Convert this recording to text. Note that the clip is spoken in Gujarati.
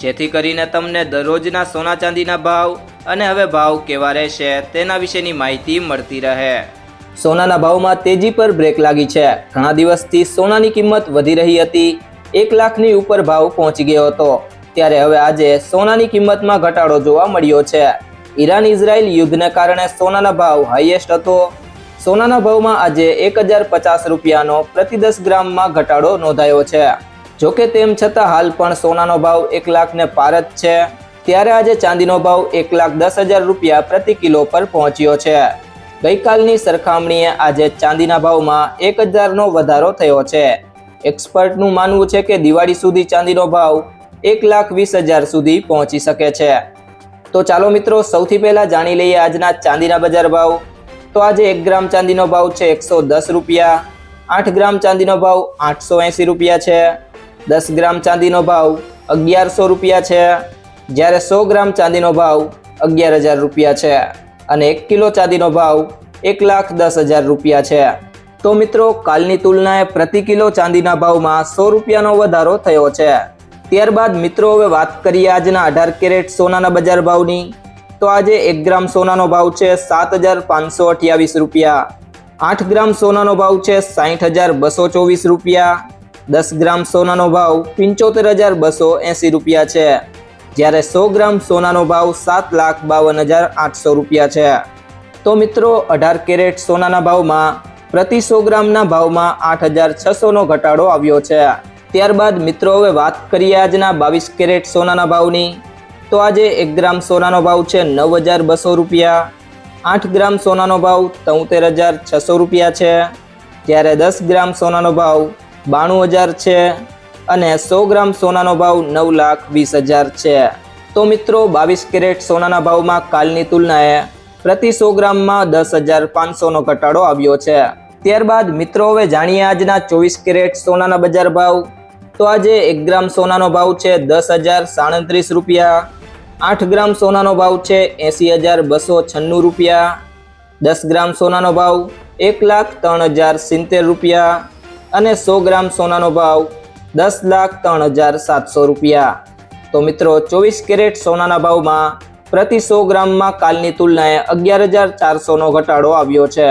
જેથી કરીને તમને દરરોજના સોના ચાંદીના ભાવ અને હવે ભાવ કેવા રહેશે તેના વિશેની માહિતી મળતી રહે. સોનાના ભાવમાં તેજી પર બ્રેક લાગી છે. ઘણા દિવસથી સોનાની કિંમત વધી રહી હતી. એક લાખની ઉપર ભાવ પહોંચી ગયો હતો. ત્યારે હવે આજે સોનાની કિંમતમાં ઘટાડો જોવા મળ્યો છે. ઈરાન ઇઝરાયલ યુદ્ધને કારણે સોનાના ભાવ હાઈએસ્ટ હતો. સોનાના ભાવમાં આજે એક હજાર પચાસ રૂપિયાનો પ્રતિ દસ ગ્રામમાં ઘટાડો નોંધાયો છે. જોકે તેમ છતાં હાલ પણ સોનાનો ભાવ એક લાખને પાર જ છે. ત્યારે આજે ચાંદીનો ભાવ એક લાખ દસ હજાર રૂપિયા પ્રતિ કિલો પર પહોંચ્યો છે. ગઈકાલની સરખામણીએ આજે ચાંદીના ભાવમાં એક હજારનો વધારો થયો છે. એક્સપર્ટનું માનવું છે કે દિવાળી સુધી ચાંદીનો ભાવ એક લાખ વીસ હજાર સુધી પહોંચી શકે છે. તો ચાલો મિત્રો, સૌથી પહેલા જાણી લઈએ આજના ચાંદીના બજાર ભાવ. તો આજે એક ગ્રામ ચાંદીનો ભાવ છે એકસો દસ રૂપિયા, આઠ ગ્રામ ચાંદીનો ભાવ આઠસો એંસી રૂપિયા છે. દસ ગ્રામ ચાંદીનો ભાવ અગિયારસો રૂપિયા છે. જ્યારે સો ગ્રામ ચાંદીનો ભાવ અગિયાર હજાર રૂપિયા છે અને એક કિલો ચાંદીનો ભાવ એક લાખ દસ હજાર રૂપિયા છે. તો મિત્રો, કાલની તુલનાએ પ્રતિ કિલો ચાંદીના ભાવમાં સો રૂપિયાનો વધારો થયો છે. ત્યારબાદ મિત્રો, હવે વાત કરીએ આજના અઢાર કેરેટ સોનાના બજાર ભાવની. તો આજે એક ગ્રામ સોનાનો ભાવ છે સાત હજાર પાંચસો અઠ્યાવીસ રૂપિયા. આઠ ગ્રામ સોનાનો ભાવ છે સાહીઠ હજાર બસો ચોવીસ રૂપિયા. દસ ગ્રામ સોનાનો ભાવ પંચોતેર હજાર બસો એંસી રૂપિયા છે. જ્યારે સો ગ્રામ સોનાનો ભાવ સાત લાખ બાવન હજાર આઠસો રૂપિયા છે. તો મિત્રો, અઢાર કેરેટ સોનાના ભાવમાં પ્રતિ સો ગ્રામના ભાવમાં આઠ હજાર છસોનો ઘટાડો આવ્યો છે. ત્યારબાદ મિત્રો, હવે વાત કરીએ આજના બાવીસ કેરેટ સોનાના ભાવની. તો આજે એક ગ્રામ સોનાનો ભાવ છે નવ હજાર બસો રૂપિયા. આઠ ગ્રામ સોનાનો ભાવ તોતેર હજાર છસો રૂપિયા છે. જ્યારે દસ ગ્રામ સોનાનો ભાવ બાણું હજાર છે અને સો ગ્રામ સોનાનો ભાવ નવ લાખ વીસ હજાર છે. તો મિત્રો, બાવીસ કેરેટ સોનાના ભાવમાં કાલની તુલનાએ પ્રતિ સો ગ્રામમાં દસ હજાર પાંચસોનો ઘટાડો આવ્યો છે. ત્યારબાદ મિત્રો, હવે જાણીએ આજના ચોવીસ કેરેટ સોનાના બજાર ભાવ. તો આજે એક ગ્રામ સોનાનો ભાવ છે દસ હજાર સાડત્રીસ રૂપિયા, આઠ ગ્રામ સોનાનો ભાવ છે એંસી હજાર બસો છન્નું રૂપિયા, દસ ગ્રામ સોનાનો ભાવ એક લાખ ત્રણ હજાર સિત્તેર રૂપિયા અને સો ગ્રામ સોનાનો ભાવ દસ લાખ ત્રણ હજાર સાતસો રૂપિયા. તો મિત્રો, ચોવીસ કેરેટ સોનાના ભાવમાં પ્રતિ સો ગ્રામમાં કાલની તુલનાએ અગિયાર હજાર ચારસોનો ઘટાડો આવ્યો છે.